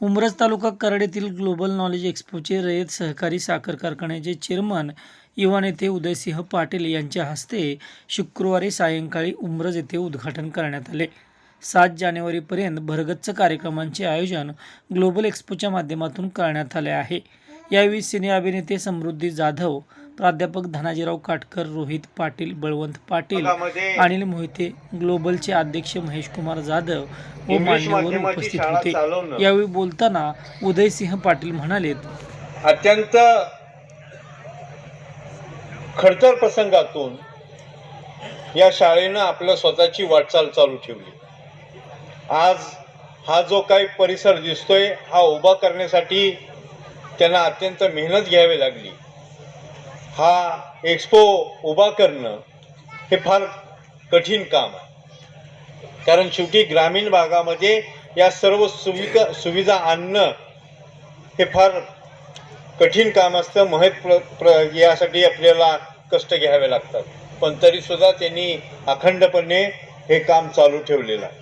उमरज तालुका कराड येथील global knowledge एक्स्पोचे रयत सहकारी साखर कारखान्याचे चेअरमन युवा नेते उदयसिंह पाटील यांच्या हस्ते शुक्रवारी सायंकाळी उमरज येथे उद्घाटन करण्यात आले. सात जानेवारीपर्यंत भरगच्च कार्यक्रमांचे आयोजन ग्लोबल एक्स्पोच्या माध्यमातून करण्यात आले आहे. यावेळी सिने अभिनेते समृद्धी जाधव प्राध्यापक धनाजीराव काटकर रोहित पाटील बळवंत पाटील अनिल मोहिते ग्लोबलचे अध्यक्ष महेश कुमार जाधव व मान्यवर उपस्थित होते. यावेळी बोलताना उदयसिंह पाटील म्हणालेत अत्यंत खडतर प्रसंगातून या शाळेनं आपलं स्वतःची वाटचाल चालू ठेवली. आज हा जो काही परिसर दिसतोय हा उभा करण्यासाठी त्यांना अत्यंत मेहनत घ्यावी लागली. हा एक्सपो उभा करणं हे फार कठीण काम आहे. कारण शेवटी ग्रामीण भागामध्ये या सर्व सुविधा सुविधा आणणं हे फार कठीण काम असतं. महत् प्र प्र यासाठी आपल्याला कष्ट घ्यावे लागतात. पण तरीसुद्धा त्यांनी अखंडपणे हे काम चालू ठेवलेलं आहे.